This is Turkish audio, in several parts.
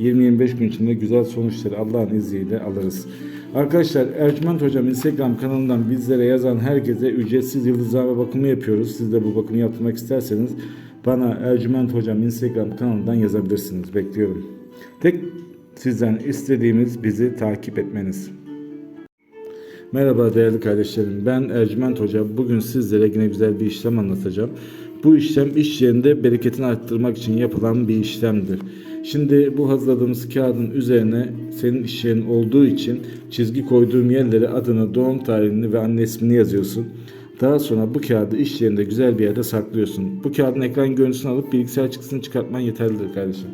20-25 gün içinde güzel sonuçları Allah'ın izniyle alırız. Arkadaşlar Ercüment Hocam Instagram kanalından bizlere yazan herkese ücretsiz yıldızlama bakımı yapıyoruz. Siz de bu bakımı yaptırmak isterseniz bana Ercüment Hocam Instagram kanalından yazabilirsiniz. Bekliyorum. Tek sizden istediğimiz bizi takip etmeniz. Merhaba değerli kardeşlerim. Ben Ercüment Hoca. Bugün sizlere yine güzel bir işlem anlatacağım. Bu işlem iş yerinde bereketini arttırmak için yapılan bir işlemdir. Şimdi bu hazırladığımız kağıdın üzerine senin iş yerin olduğu için çizgi koyduğum yerlere adını, doğum tarihini ve anne ismini yazıyorsun. Daha sonra bu kağıdı iş yerinde güzel bir yerde saklıyorsun. Bu kağıdın ekran görüntüsünü alıp bilgisayar çıktısını çıkartman yeterlidir kardeşim.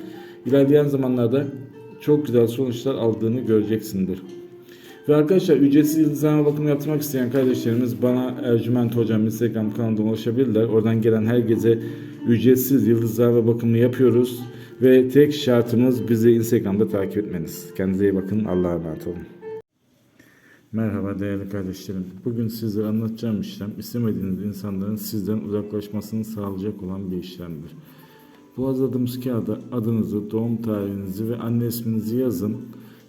İlerleyen zamanlarda çok güzel sonuçlar aldığını göreceksindir. Ve arkadaşlar ücretsiz yıldızlama bakımı yaptırmak isteyen kardeşlerimiz bana Ercüment Hocam Instagram kanalından ulaşabilirler. Oradan gelen herkese ücretsiz yıldızlama bakımı yapıyoruz. Ve tek şartımız bizi Instagram'da takip etmeniz. Kendinize iyi bakın. Allah'a emanet olun. Merhaba değerli kardeşlerim. Bugün sizlere anlatacağım işlem istemediğiniz insanların sizden uzaklaşmasını sağlayacak olan bir işlemdir. Bu hazırladığımız kağıda adınızı, doğum tarihinizi ve anne isminizi yazın